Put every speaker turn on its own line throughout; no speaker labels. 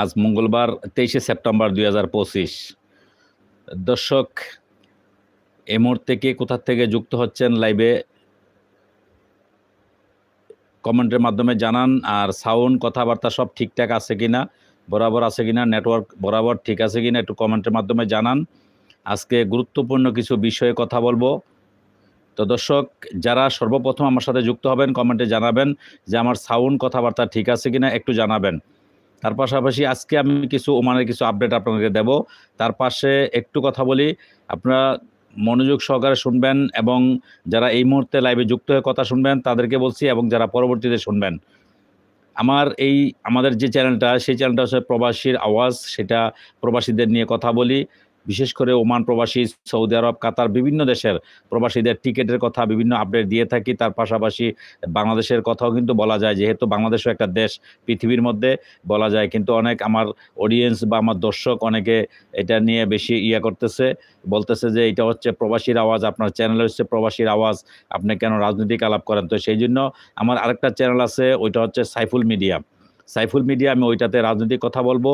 আজ মঙ্গলবার তেইশে সেপ্টেম্বর দুই হাজার পঁচিশ। দর্শক, এ মুহূর্তে কে কোথা থেকে যুক্ত হচ্ছেন লাইভে কমেন্টের মাধ্যমে জানান, আর সাউন্ড, কথাবার্তা সব ঠিকঠাক আছে কি না বরাবর আছে কি না নেটওয়ার্ক বরাবর ঠিক আছে কি না একটু কমেন্টের মাধ্যমে জানান। আজকে গুরুত্বপূর্ণ কিছু বিষয়ে কথা বলব। তো দর্শক, যারা সর্বপ্রথম আমার সাথে যুক্ত হবেন, কমেন্টে জানাবেন যে আমার সাউন্ড, কথাবার্তা ঠিক আছে কি না একটু জানাবেন। তার পাশাপাশি আজকে আমি কিছু ওমানের কিছু আপডেট আপনাদেরকে দেব। তার পাশে একটু কথা বলি, আপনারা মনোযোগ সহকারে শুনবেন এবং যারা এই মুহূর্তে লাইভে যুক্ত হয়ে কথা শুনবেন, তাদেরকে বলছি এবং যারা পরবর্তীতে শুনবেন, আমার এই, আমাদের যে চ্যানেলটা সেই চ্যানেলটা হচ্ছে প্রবাসীর আওয়াজ, সেটা প্রবাসীদের নিয়ে কথা বলি। বিশেষ করে ওমান প্রবাসী, সৌদি আরব, কাতার বিভিন্ন দেশের প্রবাসীদের টিকিটের কথা বিভিন্ন আপডেট দিয়ে থাকি। তার পাশাপাশি বাংলাদেশের কথাও কিন্তু বলা যায়, যেহেতু বাংলাদেশও একটা দেশ, পৃথিবীর মধ্যে বলা যায়। কিন্তু অনেক আমার অডিয়েন্স বা আমার দর্শক অনেকে এটা নিয়ে বেশি ইয়া করতেছে, বলতেছে যে এটা হচ্ছে প্রবাসীর আওয়াজ, আপনার চ্যানেল হচ্ছে প্রবাসীর আওয়াজ, আপনি কেন রাজনৈতিক আলাপ করেন? তো সেই জন্য আমার আরেকটা চ্যানেল আছে, ওইটা হচ্ছে সাইফুল মিডিয়া। সাইফুল মিডিয়া, আমি ওইটাতে রাজনৈতিক কথা বলব।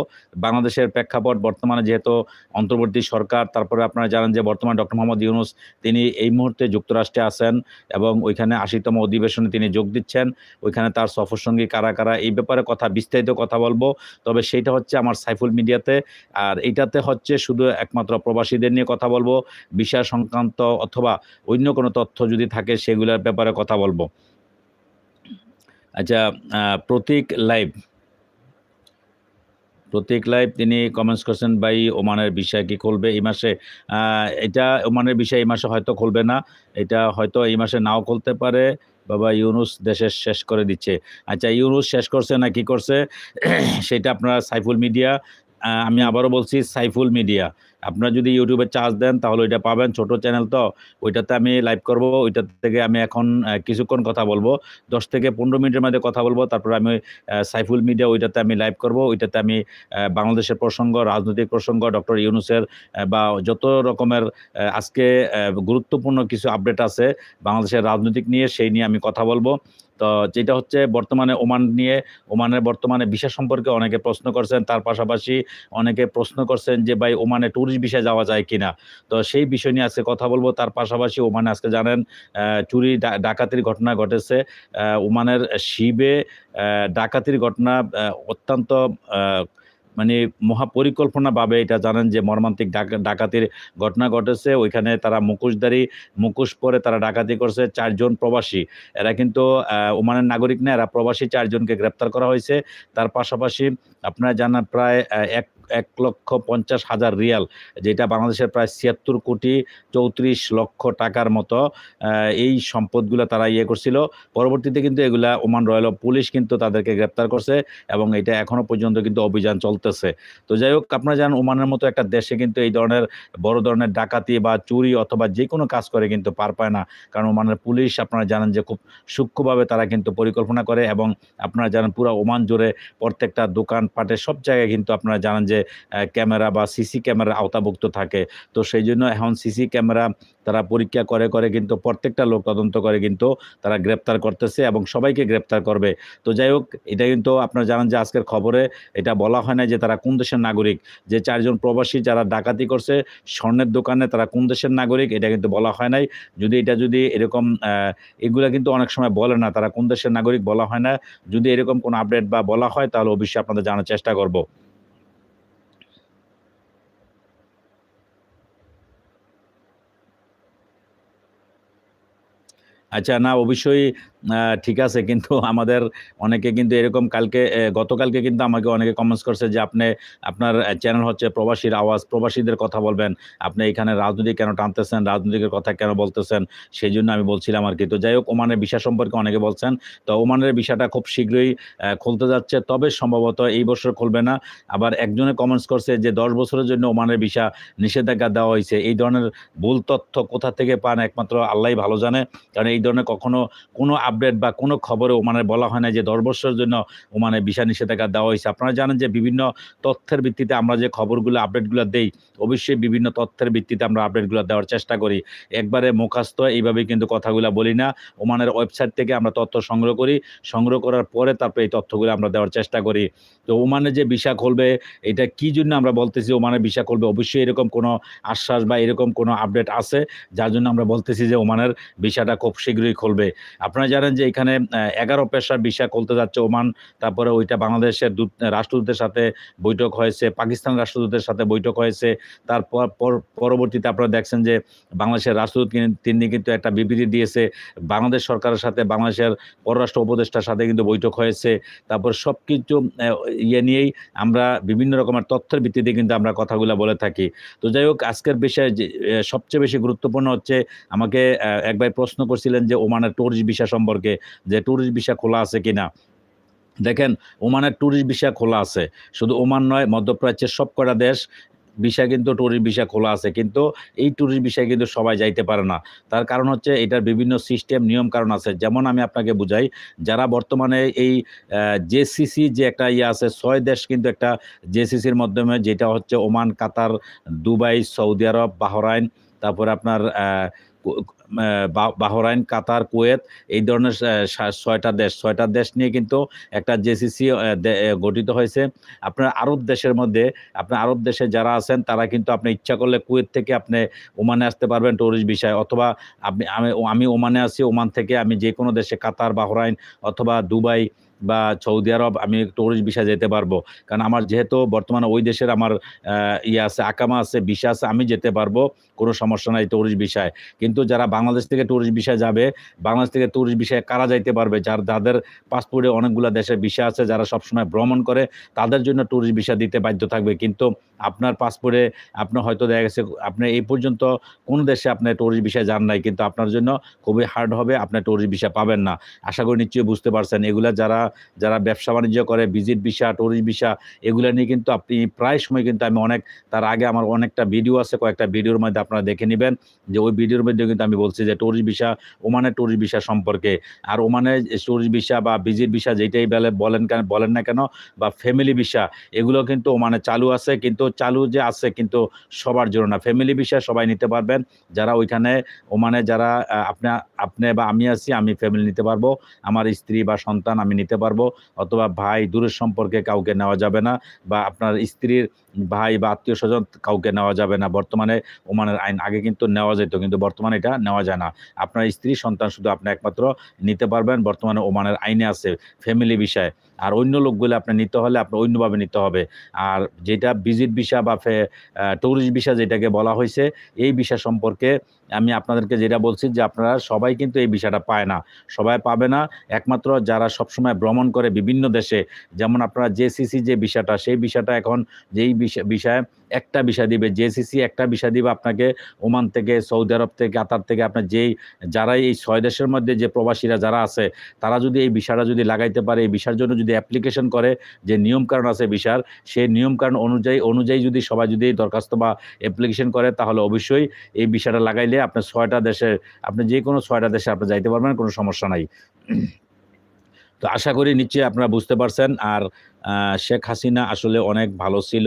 বাংলাদেশের প্রেক্ষাপট, বর্তমানে যেহেতু অন্তর্বর্তী সরকার, তারপরে আপনারা জানেন যে বর্তমানে ডক্টর মোহাম্মদ ইউনুস, তিনি এই মুহূর্তে যুক্তরাষ্ট্রে আছেন এবং ওইখানে আশিতম অধিবেশনে তিনি যোগ দিচ্ছেন। ওইখানে তার সফরসঙ্গী কারা কারা, এই ব্যাপারে কথা, বিস্তারিত কথা বলব। তবে সেইটা হচ্ছে আমার সাইফুল মিডিয়াতে, আর এইটাতে হচ্ছে শুধু একমাত্র প্রবাসীদের নিয়ে কথা বলব। বিষয় সংক্রান্ত অথবা অন্য কোনো তথ্য যদি থাকে, সেগুলোর ব্যাপারে কথা বলব। আচ্ছা প্রতীক লাইভ। প্রতীক লাইভ তিনি কমেন্টস করছেন, ভাই, ওমানের বিষয় কি খুলবে এই মাসে? এটা ওমানের বিষয় এই মাসে হয়তো খুলবে না। এটা হয়তো এই মাসে নাও খুলতে পারে। বাবা, ইউনুস দেশের শেষ করে দিচ্ছে। আচ্ছা ইউনুস শেষ করছে না কি করছে? সেটা আপনারা সাইফুল মিডিয়া আমি আবারও বলছি সাইফুল মিডিয়া। আপনারা যদি ইউটিউবে চার্জ দেন, তাহলে ওইটা পাবেন। ছোট চ্যানেল তো, ওইটাতে আমি লাইভ করব ওইটা থেকে আমি এখন কিছুক্ষণ কথা বলব। দশ থেকে পনেরো মিনিটের মধ্যে কথা বলব, তারপর আমি সাইফুল মিডিয়া ওইটাতে আমি লাইভ করব। ওইটাতে আমি বাংলাদেশের প্রসঙ্গ, রাজনৈতিক প্রসঙ্গ, ডক্টর ইউনুসের বা যত রকমের আজকে গুরুত্বপূর্ণ কিছু আপডেট আছে, বাংলাদেশের রাজনৈতিক নিয়ে, সেই নিয়ে আমি কথা বলব। তো যেটা হচ্ছে বর্তমানে ওমান নিয়ে, ওমানের বর্তমানে ভিসা সম্পর্কে অনেকে প্রশ্ন করছেন, তার পাশাপাশি অনেকে প্রশ্ন করছেন যে ভাই ওমানে ট্যুরিস্ট ভিসা যাওয়া যায় কিনা। তো সেই বিষয় নিয়ে আজকে কথা বলব, তার পাশাপাশি ওমানে আজকে জানেন চুরি ডাকাতির ঘটনা ঘটেছে। ওমানের শিবে ডাকাতির ঘটনা অত্যন্ত মানে মহাপরিকল্পনাভাবে এটা জানেন যে মর্মান্তিক ডাকা- ডাকাতির ঘটনা ঘটেছে। ওইখানে তারা মুখোশধারী, মুখোশ পরে তারা ডাকাতি করছে চারজন প্রবাসী। এরা কিন্তু ওমানের নাগরিক না, এরা প্রবাসী চারজনকে গ্রেপ্তার করা হয়েছে। তার পাশাপাশি আপনারা জানা প্রায় এক এক লক্ষ পঞ্চাশ হাজার রিয়াল, যেটা বাংলাদেশের প্রায় ছিয়াত্তর কোটি চৌত্রিশ লক্ষ টাকার মতো এই সম্পদগুলো তারা ইয়ে করছিল। পরবর্তীতে কিন্তু এগুলা ওমান রয়্যাল পুলিশ কিন্তু তাদেরকে গ্রেপ্তার করছে এবং এটা এখনও পর্যন্ত কিন্তু অভিযান চলতেছে। তো যাই হোক, আপনারা জানেন ওমানের মতো একটা দেশে কিন্তু এই ধরনের বড় ধরনের ডাকাতি বা চুরি অথবা যে কোনো কাজ করে কিন্তু পার পায় না। কারণ ওমানের পুলিশ আপনারা জানেন যে খুব সূক্ষ্মভাবে তারা কিন্তু পরিকল্পনা করে এবং আপনারা জানেন পুরো ওমান জুড়ে প্রত্যেকটা দোকান পাটে সব জায়গায় কিন্তু আপনারা জানেন যে ক্যামেরা বা সিসি ক্যামেরা আওতাভুক্ত থাকে। তো সেই জন্য এখন সিসি ক্যামেরা তারা পরীক্ষা করে করে কিন্তু প্রত্যেকটা লোক তদন্ত করে কিন্তু তারা গ্রেপ্তার করতেছে এবং সবাইকে গ্রেপ্তার করবে। তো যাই হোক, এটা কিন্তু আপনারা জানেন যে আজকের খবরে এটা বলা হয় না যে তারা কোন দেশের নাগরিক। যে চারজন প্রবাসী যারা ডাকাতি করছে, স্বর্ণের দোকানে তারা কোন দেশের নাগরিক, এটা কিন্তু বলা হয় নাই। যদি এটা যদি এরকম এগুলা কিন্তু অনেক সময় বলে না, তারা কোন দেশের নাগরিক বলা হয় না। যদি এরকম কোনো আপডেট বা বলা হয়, তাহলে অবশ্যই আপনাদের জানার চেষ্টা করব। আচ্ছা না অবশ্যই ঠিক আছে, কিন্তু আমাদের অনেকে কিন্তু এরকম কালকে গতকালকে কিন্তু আমাকে অনেকে কমেন্টস করছে যে আপনি, আপনার চ্যানেল হচ্ছে প্রবাসীর আওয়াজ, প্রবাসীদের কথা বলবেন। আপনি এখানে রাজনীতি কেন টানতেছেন, রাজনীতিকের কথা কেন বলতেছেন সেই জন্য আমি বলছিলাম আর কি। তো যাই হোক, ওমানের বিষয় সম্পর্কে অনেকে বলছেন। তো ওমানের বিষয়টা খুব শীঘ্রই খুলতে যাচ্ছে, তবে সম্ভবত এই বছর খুলবে না। আবার একজনে কমেন্টস করছে যে দশ বছরের জন্য ওমানের বিষয় নিষেধাজ্ঞা দেওয়া হয়েছে। এই ধরনের ভুল তথ্য কোথা থেকে পান, একমাত্র আল্লাহ ভালো জানে। কারণ এই ধরনের কখনো কোনো আপডেট বা কোনো খবরে ওমানের বলা হয় না যে দশ বছরের জন্য ওমানে ভিসা নিষেধাজ্ঞা দেওয়া হয়েছে। আপনারা জানেন যে বিভিন্ন তথ্যের ভিত্তিতে আমরা যে খবরগুলো আপডেটগুলো দেই, অবশ্যই বিভিন্ন তথ্যের ভিত্তিতে আমরা আপডেটগুলো দেওয়ার চেষ্টা করি। একবারে মুখাস্ত এইভাবে কিন্তু কথাগুলো বলি না। ওমানের ওয়েবসাইট থেকে আমরা তথ্য সংগ্রহ করি। সংগ্রহ করার পরে তারপরে এই তথ্যগুলো আমরা দেওয়ার চেষ্টা করি। তো ওমানে যে ভিসা খুলবে, এটা কি জন্য আমরা বলতেছি ওমানের ভিসা খুলবে? অবশ্যই এরকম কোনো আশ্বাস বা এরকম কোনো আপডেট আছে, যার জন্য আমরা বলতেছি যে ওমানের ভিসাটা খুব শীঘ্রই খুলবে। আপনারা জানেন যে এখানে এগারো পেশার ভিসা খুলতে যাচ্ছে ওমান তারপরে ওইটা বাংলাদেশের দূত রাষ্ট্রদূতের সাথে বৈঠক হয়েছে পাকিস্তান রাষ্ট্রদূতের সাথে বৈঠক হয়েছে তারপর পর- পরবর্তীতে আপনারা দেখছেন যে বাংলাদেশের রাষ্ট্রদূত তিনি কিন্তু একটা বিবৃতি দিয়েছে বাংলাদেশ সরকারের সাথে বাংলাদেশের পররাষ্ট্র উপদেষ্টার সাথে কিন্তু বৈঠক হয়েছে তারপর সব কিছু ইয়ে নিয়েই আমরা বিভিন্ন রকমের তথ্যের ভিত্তিতে কিন্তু আমরা কথাগুলো বলে থাকি। তো যাই হোক আজকের বিষয়ে সবচেয়ে বেশি গুরুত্বপূর্ণ হচ্ছে আমাকে আহ, এক ভাই প্রশ্ন করছিলেন যে ওমানের ট্যুরিস্ট ভিসা সম্পর্কে যে ট্যুরিস্ট ভিসা খোলা আছে কিনা। দেখেন, ওমানের ট্যুরিস্ট ভিসা খোলা আছে। শুধু ওমান নয়, মধ্যপ্রাচ্যের সব কটা দেশ ভিসা কিন্তু ট্যুরিস্ট ভিসা খোলা আছে। কিন্তু এই ট্যুরিস্ট ভিসায় কিন্তু সবাই যাইতে পারে না। তার কারণ হচ্ছে এটার বিভিন্ন সিস্টেম নিয়ম কারণ আছে। যেমন আমি আপনাকে বুঝাই, যারা বর্তমানে এই জেসিসি যে একটা ইয়ে আছে, ছয় দেশ কিন্তু একটা জেসিসির মাধ্যমে, যেটা হচ্ছে Oman, Qatar, Dubai, Saudi Arabia, Bahrain, তারপরে আপনার কু- বাহরাইন, কাতার, কুয়েত এই ধরনের ছয়টা দেশ। ছয়টা দেশ নিয়ে কিন্তু একটা জেসিসি গঠিত হয়েছে। আপনার আরব দেশের মধ্যে, আপনার আরব দেশে যারা আছেন, তারা কিন্তু আপনি ইচ্ছা করলে কুয়েত থেকে আপনি ওমানে আসতে পারবেন টুরিস্ট বিষয় অথবা আপনি, আমি আমি ওমানে আছি, ওমান থেকে আমি যে কোনো দেশে কাতার, বাহরাইন অথবা দুবাই বা সৌদি আরব, আমি টুরিস্ট ভিসা যেতে পারব। কারণ আমার যেহেতু বর্তমানে ওই দেশের আমার ইয়ে আছে, আকামা আছে, ভিসা আছে, আমি যেতে পারব, কোনো সমস্যা নাই টুরিস্ট বিষয় কিন্তু যারা বাংলাদেশ থেকে টুরিস্ট ভিসা যাবে, বাংলাদেশ থেকে টুরিস্ট বিষয়ে কারা যাইতে পারবে? যার, যাদের পাসপোর্টে অনেকগুলো দেশের ভিসা আছে, যারা সবসময় ভ্রমণ করে, তাদের জন্য টুরিস্ট ভিসা দিতে বাধ্য থাকবে। কিন্তু আপনার পাসপোর্টে আপনার হয়তো দেখা গেছে, আপনি এই পর্যন্ত কোনো দেশে আপনি টুরিস্ট ভিসা যান নাই, কিন্তু আপনার জন্য খুবই হার্ড হবে, আপনি টুরিস্ট ভিসা পাবেন না। আশা করি নিশ্চয়ই বুঝতে পারছেন। এগুলা যারা যারা ব্যবসা বাণিজ্য করে, ভিজিট ভিসা টুরিস্ট ভিসা, এগুলো নিয়ে কিন্তু আপনি প্রায় সময় কিন্তু আমি অনেক, তার আগে আমার অনেকটা ভিডিও আছে, কয়েকটা ভিডিওর মধ্যে আপনারা দেখে নেবেন। যে ওই ভিডিওর মধ্যে কিন্তু আমি বলছি যে টুরিস্ট ভিসা, ওমানের টুরিস্ট ভিসা সম্পর্কে। আর ওমানের টুরিস্ট ভিসা বা ভিজিট ভিসা যেটাই বলে, বলেন কেন, বলেন না কেন, বা ফ্যামিলি ভিসা, এগুলো কিন্তু ওমানে চালু আছে। কিন্তু চালু যে আছে কিন্তু সবার জন্য না। ফ্যামিলি ভিসা সবাই নিতে পারবেন। যারা ওইখানে, ওমানে যারা আপনা, আপনি বা আমি আছি, আমি ফ্যামিলি নিতে পারব। আমার স্ত্রী বা সন্তান আমি নিতে পারব অথবা ভাই দূরের সম্পর্কে কাউকে নেওয়া যাবে না বা আপনার স্ত্রীর ভাই বা আত্মীয় স্বজন কাউকে নেওয়া যাবে না। বর্তমানে ওমানের আইন আগে কিন্তু নেওয়া যেত, কিন্তু বর্তমানে এটা নেওয়া যায় না। আপনার স্ত্রী, সন্তান শুধু আপনি একমাত্র নিতে পারবেন, বর্তমানে ওমানের আইনে আছে ফ্যামিলি বিষয়। আর অন্য লোকগুলো আপনি নিতে হলে আপনি অন্যভাবে নিতে হবে। আর যেটা ভিজিট ভিসা বা ফে ট্যুরিস্ট ভিসা যেটাকে বলা হয়েছে, এই বিষয় সম্পর্কে আমি আপনাদেরকে যেটা বলছি যে আপনারা সবাই কিন্তু এই বিষয়টা পায় না। সবাই পাবে না, একমাত্র যারা সবসময় ভ্রমণ করে বিভিন্ন দেশে। যেমন আপনারা জেসিসি যে বিষয়টা সেই বিষয়টা এখন যেই বিষয় একটা বিষয় দিবে। জেসিসি একটা বিষয় দিবে আপনাকে ওমান থেকে, সৌদি আরব থেকে, কাতার থেকে। আপনার যেই, যারাই এই ছয় দেশের মধ্যে যে প্রবাসীরা যারা আছে, তারা যদি এই বিষয়টা যদি লাগাইতে পারে, এই বিষয়ের জন্য যদি অ্যাপ্লিকেশন করে, যে নিয়মকানুন আছে বিষয়ের, সেই নিয়মকানুন অনুযায়ী অনুযায়ী যদি সবাই যদি দরখাস্ত বা অ্যাপ্লিকেশন করে, তাহলে অবশ্যই এই বিষয়টা লাগাইলে আপনার ছয়টা দেশে আপনি যে কোনো ছয়টা দেশে আপনি যাইতে পারবেন, কোনো সমস্যা নাই। তো আশা করি নিশ্চয়ই আপনারা বুঝতে পারছেন। আর শেখ হাসিনা আসলে অনেক ভালো ছিল।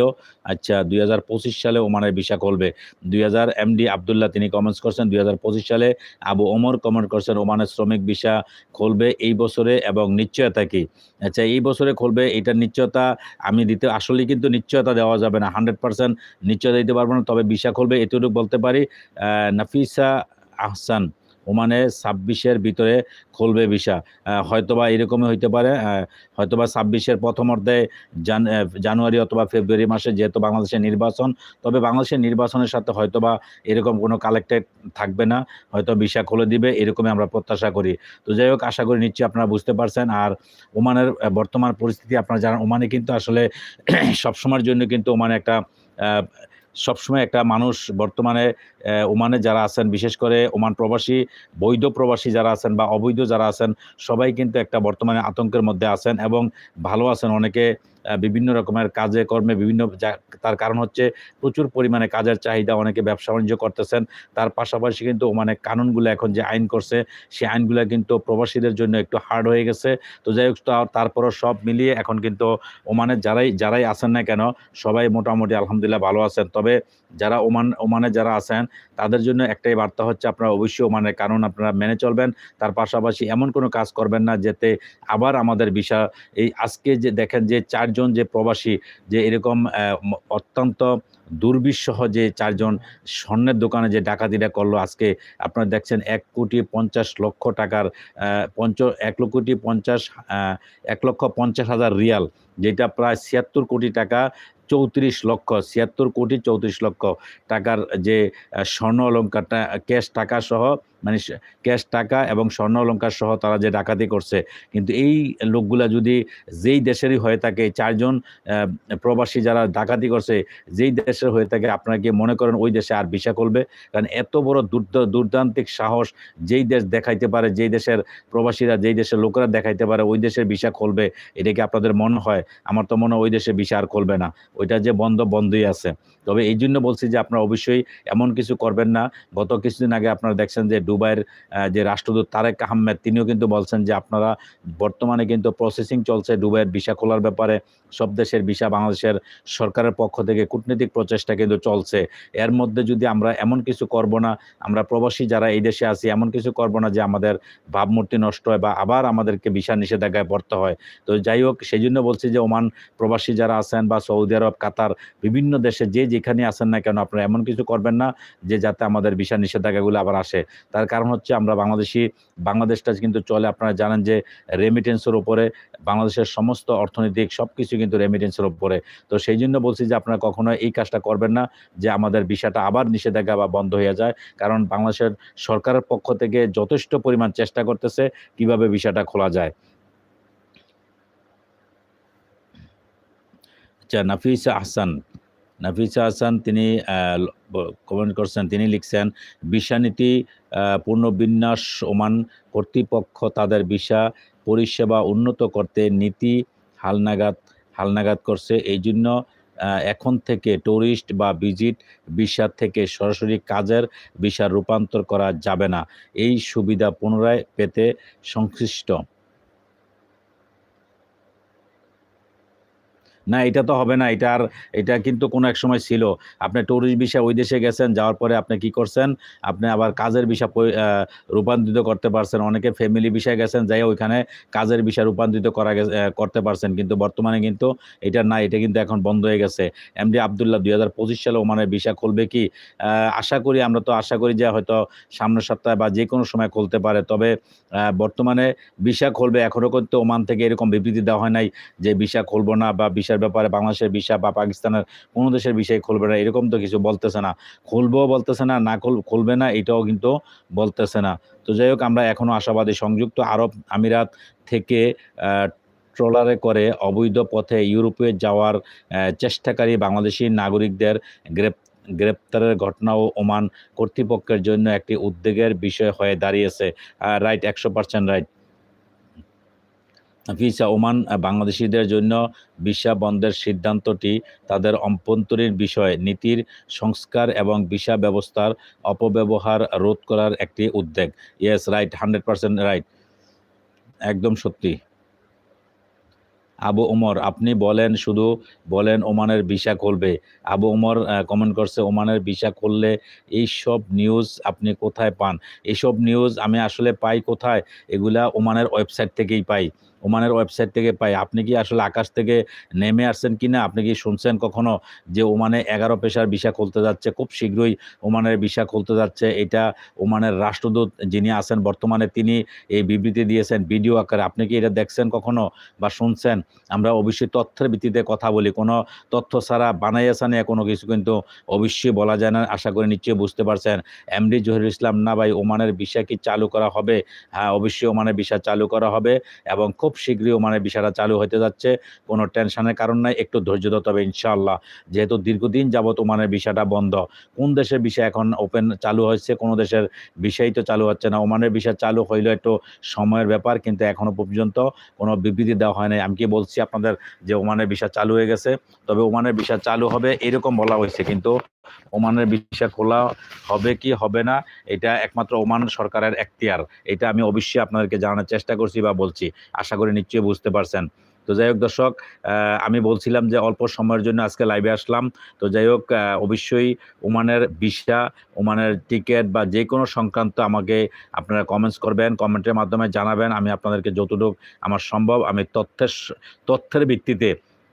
আচ্ছা দুই হাজার পঁচিশ সালে ওমানের ভিসা করবে। দুই হাজার এমডি আবদুল্লাহ তিনি কমেন্টস করছেন। দুই হাজার পঁচিশ সালে আবু ওমর কমেন্ট করছেন, ওমানের শ্রমিক ভিসা খুলবে এই বছরে এবং নিশ্চয়তা কি? আচ্ছা এই বছরে খুলবে এটার নিশ্চয়তা আমি দিতে আসলে কিন্তু নিশ্চয়তা দেওয়া যাবে না। হান্ড্রেড পার্সেন্ট নিশ্চয়তা দিতে পারব না, তবে ভিসা খুলবে এতটুকু বলতে পারি। নাফিসা আহসান ওমানে ছাব্বিশের ভিতরে খুলবে ভিসা। হয়তোবা এরকমই হইতে পারে হয়তোবা ছাব্বিশের প্রথম অর্ধে জান জানুয়ারি অথবা ফেব্রুয়ারি মাসে যেহেতু বাংলাদেশের নির্বাচন, তবে বাংলাদেশের নির্বাচনের সাথে হয়তোবা এরকম কোনো কালেক্টেড থাকবে না, হয়তো ভিসা খুলে দিবে, এরকমই আমরা প্রত্যাশা করি। তো যাই হোক, আশা করি নিশ্চয়ই আপনারা বুঝতে পারছেন। আর ওমানের বর্তমান পরিস্থিতি, আপনারা জানেন, ওমানে কিন্তু আসলে সবসময়ের জন্য কিন্তু ওমানে একটা সবসময় একটা মানুষ বর্তমানে ওমানে যারা আছেন, বিশেষ করে ওমান প্রবাসী, বৈধ প্রবাসী যারা আছেন বা অবৈধ যারা আছেন, সবাই কিন্তু একটা বর্তমানে আতঙ্কের মধ্যে আছেন এবং ভালো আছেন। অনেকে বিভিন্ন রকমের কাজে, কর্মে বিভিন্ন তার কারণ হচ্ছে প্রচুর পরিমাণে কাজের চাহিদা, অনেকে ব্যবসা বাণিজ্য করতেছেন। তার পাশাপাশি কিন্তু ওমানে কানুনগুলো এখন যে আইন করছে, সেই আইনগুলো কিন্তু প্রবাসীদের জন্য একটু হার্ড হয়ে গেছে। তো যাই হোক তারপরও সব মিলিয়ে এখন কিন্তু ওমানে যারাই যারাই আছেন না কেন, সবাই মোটামুটি আলহামদুলিল্লাহ ভালো আছেন। তবে যারা ওমান, ওমানে যারা আছেন তাদের জন্য একটাই বার্তা হচ্ছে আপনারা অবশ্যই মানে কারণ আপনারা মেনে চলবেন। তার পাশাপাশি এমন কোনো কাজ করবেন না যেতে আবার আমাদের বিষয় এই আজকে যে দেখেন যে চারজন যে প্রবাসী যে এরকম অত্যন্ত দুর্বিষহ যে চারজন স্বর্ণের দোকানে যে ডাকাতিটা করল আজকে, আপনারা দেখছেন এক কোটি পঞ্চাশ লক্ষ টাকার পঞ্চ, এক কোটি পঞ্চাশ এক লক্ষ পঞ্চাশ হাজার রিয়াল, যেটা প্রায় ছিয়াত্তর কোটি টাকা চৌত্রিশ লক্ষ ছিয়াত্তর কোটি চৌত্রিশ লক্ষ টাকার যে স্বর্ণ অলঙ্কারটা ক্যাশ টাকা সহ মানে ক্যাশ, টাকা এবং স্বর্ণ অলঙ্কার সহ তারা যে ডাকাতি করছে। কিন্তু এই লোকগুলা যদি যেই দেশেরই হয়ে থাকে, চারজন প্রবাসী যারা ডাকাতি করছে, যেই দেশের হয়ে থাকে, আপনারা কি মনে করেন ওই দেশে আর ভিসা করবে? কারণ এত বড় দুর্দ- দুর্দান্তিক সাহস যেই দেশ দেখাইতে পারে, যেই দেশের প্রবাসীরা, যেই দেশের লোকেরা দেখাইতে পারে, ওই দেশের ভিসা খুলবে এটা কি আপনাদের মনে হয়? আমার তো মনে হয় ওই দেশে ভিসা আর খুলবে না। ওইটা যে বন্ধ, বন্ধই আছে। তবে এই জন্য বলছি যে, আপনারা অবশ্যই এমন কিছু করবেন না। গত কিছুদিন আগে আপনারা দেখছেন যে দুবাইয়ের যে রাষ্ট্রদূত তারেক আহমেদ, তিনিও কিন্তু বলছেন যে আপনারা বর্তমানে কিন্তু প্রসেসিং চলছে দুবাইয়ের ভিসা খোলার ব্যাপারে। সব দেশের ভিসা বাংলাদেশের সরকারের পক্ষ থেকে কূটনৈতিক প্রচেষ্টা কিন্তু চলছে। এর মধ্যে যদি আমরা এমন কিছু করব না, আমরা প্রবাসী যারা এই দেশে আছি, এমন কিছু করব না যে আমাদের ভাবমূর্তি নষ্ট হয় বা আবার আমাদেরকে ভিসা নিষেধাজ্ঞায় পড়তে হয়। তো যাই হোক সেই জন্য বলছি যে ওমান প্রবাসী যারা আছেন বা সৌদি আরব, কাতার, বিভিন্ন দেশে যে যেখানে আছেন না কেন, আপনারা এমন কিছু করবেন না যে যাতে আমাদের ভিসা নিষেধাজ্ঞাগুলো আবার আসে। তার কারণ হচ্ছে আমরা বাংলাদেশি, বাংলাদেশটা কিন্তু চলে, আপনারা জানেন যে রেমিটেন্সের উপরে, বাংলাদেশের সমস্ত অর্থনৈতিক সব কিছু কিন্তু রেমিটেন্সের উপরে। তো সেই জন্য বলছি যে আপনারা কখনো এই কাজটা করবেন না, যে আমাদের ভিসাটা আবার নিষেধাজ্ঞা বা বন্ধ হয়ে যায়। কারণ বাংলাদেশের সরকারের পক্ষ থেকে যথেষ্ট পরিমাণ চেষ্টা করতেছে কীভাবে ভিসাটা খোলা যায়। আচ্ছা নাফিসা আহসান। নাফিসা আহসান তিনি কমেন্ট করছেন তিনি লিখছেন আহ, পুনর্বিন্যাস ওমান কর্তৃপক্ষ তাদের ভিসা পরিষেবা উন্নত করতে নীতি হালনাগাদ হালনাগাদ করছে। এই জন্য এখন থেকে ট্যুরিস্ট বা ভিজিট ভিসা থেকে সরাসরি কাজের ভিসা রূপান্তর করা যাবে না। এই সুবিধা পুনরায় পেতে সংশ্লিষ্ট। না, এটা তো হবে না, এটা আর, এটা কিন্তু কোনো এক সময় ছিল। আপনি ট্যুরিস্ট ভিসা ওই দেশে গেছেন, যাওয়ার পরে আপনি কি করছেন? আপনি আবার কাজের ভিসা রূপান্তরিত করতে পারছেন, অনেকে ফ্যামিলি ভিসা গেছেন, যাই ওইখানে কাজের ভিসা রূপান্তরিত করা করতে পারছেন, কিন্তু বর্তমানে কিন্তু এটা না, এটা কিন্তু এখন বন্ধ হয়ে গেছে। এমডি আবদুল্লাহ, দুই হাজার পঁচিশ সালে ওমানের ভিসা খুলবে কি? আশা করি, আমরা তো আশা করি যে হয়তো সামনের সপ্তাহে বা যে কোনো সময় খুলতে পারে, তবে বর্তমানে ভিসা খুলবে এখনও কিন্তু ওমান থেকে এরকম বিবৃতি দেওয়া হয় নাই যে ভিসা খুলবো না বা ভিসার ব্যাপারে, বাংলাদেশের ভিসা বা পাকিস্তানের কোনো দেশের বিষয়ে খুলবে না, এরকম তো কিছু বলতেছে না। খুলবো বলতেছে না না খুলবে না, এটাও কিন্তু বলতেছে না। তো যাই হোক, আমরা এখনও আশাবাদী সংযুক্ত আরব আমিরাত থেকে ট্রলারে করে অবৈধ পথে ইউরোপে যাওয়ার চেষ্টাকারী বাংলাদেশি নাগরিকদের গ্রেপ গ্রেপ্তারের ঘটনাও ওমান কর্তৃপক্ষের জন্য একটি উদ্বেগের বিষয় হয়ে দাঁড়িয়েছে। রাইট একশো পার্সেন্ট রাইট ভিসা ওমান বাংলাদেশিদের জন্য ভিসা বন্ধের সিদ্ধান্তটি তাদের অভ্যন্তরীণ বিষয় নীতির সংস্কার এবং ভিসা ব্যবস্থার অপব্যবহার রোধ করার একটি উদ্যোগ। Yes right hundred percent right একদম সত্যি। আবু ওমর, আপনি বলেন শুধু বলেন ওমানের ভিসা খুলবে। আবু ওমর কমেন্ট করছে ওমানের ভিসা খুললে এই সব নিউজ আপনি কোথায় পান? এইসব নিউজ আমি আসলে পাই কোথায়? এগুলা ওমানের ওয়েবসাইট থেকেই পাই। ওমানের ওয়েবসাইট থেকে পাই। আপনি কি আসলে আকাশ থেকে নেমে আসছেন কি না আপনি কি শুনছেন কখনো যে ওমানে এগারো পেশার ভিসা খুলতে যাচ্ছে? খুব শীঘ্রই ওমানের ভিসা খুলতে যাচ্ছে। এটা ওমানের রাষ্ট্রদূত যিনি আছেন, বর্তমানে তিনি এই বিবৃতি দিয়েছেন ভিডিও আকারে। আপনি কি এটা দেখছেন কখনো বা শুনছেন? আমরা অবশ্যই তথ্যের ভিত্তিতে কথা বলি। কোনো তথ্য ছাড়া বানাইয়াছা নিয়ে কোনো কিছু কিন্তু অবশ্যই বলা যায় না। আশা করি নিশ্চয়ই বুঝতে পারছেন। এমডি জহিরুল ইসলাম, না ভাই, ওমানের ভিসা কি চালু করা হবে? হ্যাঁ অবশ্যই ওমানের ভিসা চালু করা হবে এবং খুব শীঘ্রই ওমানের বিষয়টা চালু হতে যাচ্ছে। কোনো টেনশনের কারণ নাই, একটু ধৈর্য ধরতে হবে ইনশাআল্লাহ। যেহেতু দীর্ঘদিন যাবত ওমানের বিষয়টা বন্ধ। কোন দেশের বিষয় এখন ওপেন চালু হয়েছে, কোনো দেশের বিষয় তো চালু হচ্ছে না। ওমানের বিষয় চালু হইলে একটু সময়ের ব্যাপার, কিন্তু এখনও পর্যন্ত কোনো বিবৃতি দেওয়া হয় নাই। আমি কি বলছি আপনাদের যে ওমানের বিষয় চালু হয়ে গেছে? তবে ওমানের বিষয় চালু হবে এরকম বলা হয়েছে, কিন্তু ওমানের বিষয় খোলা হবে কি হবে না, এটা একমাত্র ওমান সরকারের এখতিয়ার। এটা আমি অবশ্যই আপনাদেরকে জানানোর চেষ্টা করছি বা বলছি। আশা করি নিশ্চয়ই বুঝতে পারছেন। তো যাই হোক দর্শক আমি বলছিলাম যে অল্প সময়ের জন্য আজকে লাইভে আসলাম। তো যাই হোক অবশ্যই ওমানের ভিসা, ওমানের টিকিট বা যে কোনো সংক্রান্ত আমাকে আপনারা কমেন্টস করবেন কমেন্টের মাধ্যমে জানাবেন। আমি আপনাদেরকে যতটুকু আমার সম্ভব আমি তথ্যের তথ্যের ভিত্তিতে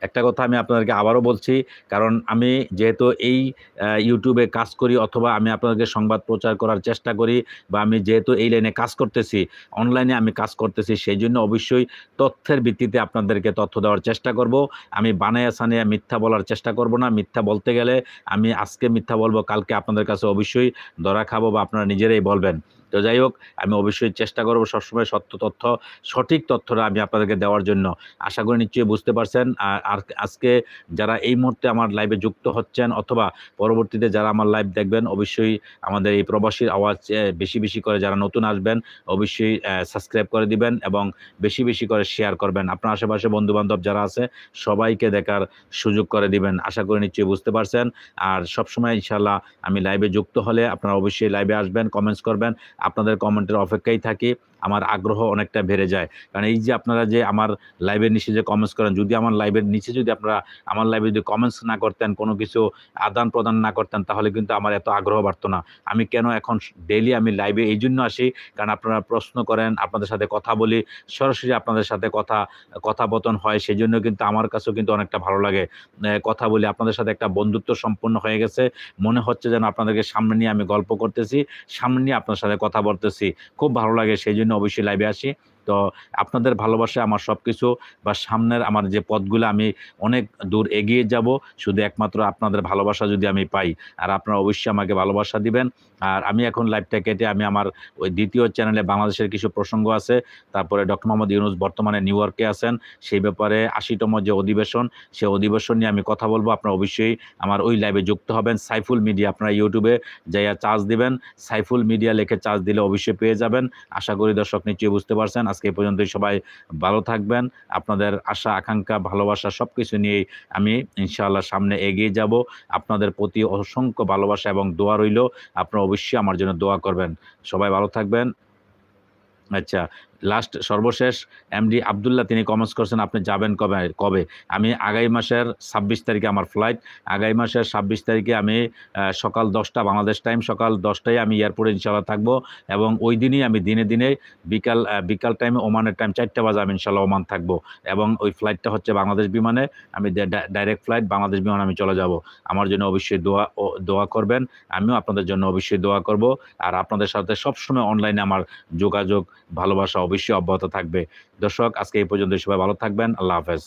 একটা কথা আমি আপনাদেরকে আবারও বলছি, কারণ আমি যেহেতু এই ইউটিউবে কাজ করি অথবা আমি আপনাদেরকে সংবাদ প্রচার করার চেষ্টা করি বা আমি যেহেতু এই লাইনে কাজ করতেছি, অনলাইনে আমি কাজ করতেছি, সেই জন্য অবশ্যই তথ্যের ভিত্তিতে আপনাদেরকে তথ্য দেওয়ার চেষ্টা করব। আমি বানায়া সানিয়া মিথ্যা বলার চেষ্টা করব না, মিথ্যা বলতে গেলে আমি আজকে মিথ্যা বলব, কালকে আপনাদের কাছে অবশ্যই ধরা খাব বা আপনারা নিজেরাই বলবেন। তো যাই হোক, আমি অবশ্যই চেষ্টা করব সবসময় সত্য তথ্য, সঠিক তথ্যটা আমি আপনাদেরকে দেওয়ার জন্য। আশা করি নিশ্চয়ই বুঝতে পারছেন। আর আজকে যারা এই মুহূর্তে আমার লাইভে যুক্ত হচ্ছেন অথবা পরবর্তীতে যারা আমার লাইভ দেখবেন, অবশ্যই আমাদের এই প্রবাসীর আওয়াজ বেশি বেশি করে যারা নতুন আসবেন, অবশ্যই সাবস্ক্রাইব করে দিবেন এবং বেশি বেশি করে শেয়ার করবেন। আপনার আশেপাশে বন্ধু বান্ধব যারা আছে, সবাইকে দেখার সুযোগ করে দিবেন। আশা করি নিশ্চয়ই বুঝতে পারছেন। আর সবসময় ইনশাল্লাহ আমি লাইভে যুক্ত হলে আপনারা অবশ্যই লাইভে আসবেন কমেন্টস করবেন। আপনাদের কমেন্টের অপেক্ষায় থাকি। আমার আগ্রহ অনেকটা বেড়ে যায়। কারণ এই যে আপনারা যে আমার লাইভের নিচে যে কমেন্টস করেন, যদি আমার লাইভের নিচে যদি আপনারা আমার লাইভে যদি কমেন্টস না করতেন, কোনো কিছু আদান প্রদান না করতেন, তাহলে কিন্তু আমার এত আগ্রহ বাড়তো না। আমি কেন এখন ডেইলি আমি লাইভে এই জন্য আসি? কারণ আপনারা প্রশ্ন করেন, আপনাদের সাথে কথা বলি, সরাসরি আপনাদের সাথে কথা কথাবতন হয় সেই জন্য কিন্তু আমার কাছেও কিন্তু অনেকটা ভালো লাগে। কথা বলি, আপনাদের সাথে একটা বন্ধুত্ব সম্পূর্ণ হয়ে গেছে। মনে হচ্ছে যেন আপনাদেরকে সামনে নিয়ে আমি গল্প করতেছি, সামনে নিয়ে আপনার সাথে কথা বলতেছি। খুব ভালো লাগে সেই জন্য অবশ্যই লাইভে আসি। তো আপনাদের ভালোবাসা, আমার সব কিছু বা সামনের আমার যে পথগুলো, আমি অনেক দূর এগিয়ে যাব। শুধু একমাত্র আপনাদের ভালোবাসা যদি আমি পাই, আর আপনারা অবশ্যই আমাকে ভালোবাসা দিবেন। আর আমি এখন লাইভটা কেটে আমি আমার ওই দ্বিতীয় চ্যানেলে বাংলাদেশের কিছু প্রসঙ্গ আছে। তারপরে ডক্টর মোহাম্মদ ইউনুস বর্তমানে নিউ ইয়র্কে আছেন। সেই ব্যাপারে আশিতম যে অধিবেশন সেই অধিবেশন নিয়ে আমি কথা বলব। আপনারা অবশ্যই আমার ওই লাইভে যুক্ত হবেন। সাইফুল মিডিয়া আপনারা ইউটিউবে যাইয়া চার্জ দিবেন। সাইফুল মিডিয়া লেখে চার্জ দিলে অবশ্যই পেয়ে যাবেন। আশা করি দর্শক নিশ্চয়ই বুঝতে পারছেন। আজকে পর্যন্তই। সবাই ভালো থাকবেন। আপনাদের আশা, আকাঙ্ক্ষা, ভালোবাসা সব কিছু নিয়েই আমি ইনশাআল্লাহ সামনে এগিয়ে যাব। আপনাদের প্রতি অসংখ্য ভালোবাসা এবং দোয়া রইল। আপনারা অবশ্যই আমার জন্য দোয়া করবেন। সবাই ভালো থাকবেন। আচ্ছা লাস্ট সর্বশেষ এমডি আবদুল্লাহ, তিনি কমেন্টস করছেন, আপনি যাবেন কবে? কবে? আমি আগামী মাসের ছাব্বিশ তারিখে আমার ফ্লাইট আগামী মাসের ছাব্বিশ তারিখে আমি সকাল দশটা, বাংলাদেশ টাইম সকাল দশটায় আমি এয়ারপোর্টে ইনশাল্লাহ থাকব এবং ওই দিনই আমি দিনে দিনে বিকাল বিকাল টাইমে ওমানের টাইম চারটা বাজে আমি ইনশাল্লাহ ওমান থাকব এবং ওই ফ্লাইটটা হচ্ছে বাংলাদেশ বিমানে। আমি ডাইরেক্ট ফ্লাইট বাংলাদেশ বিমানে আমি চলে যাব। আমার জন্য অবশ্যই দোয়া দোয়া করবেন। আমিও আপনাদের জন্য অবশ্যই দোয়া করব। আর আপনাদের সাথে সবসময় অনলাইনে আমার যোগাযোগ, ভালোবাসা অবশ্যই অব্যাহত থাকবে। দর্শক আজকে এই পর্যন্ত সবাই ভালো থাকবেন। আল্লাহ হাফেজ।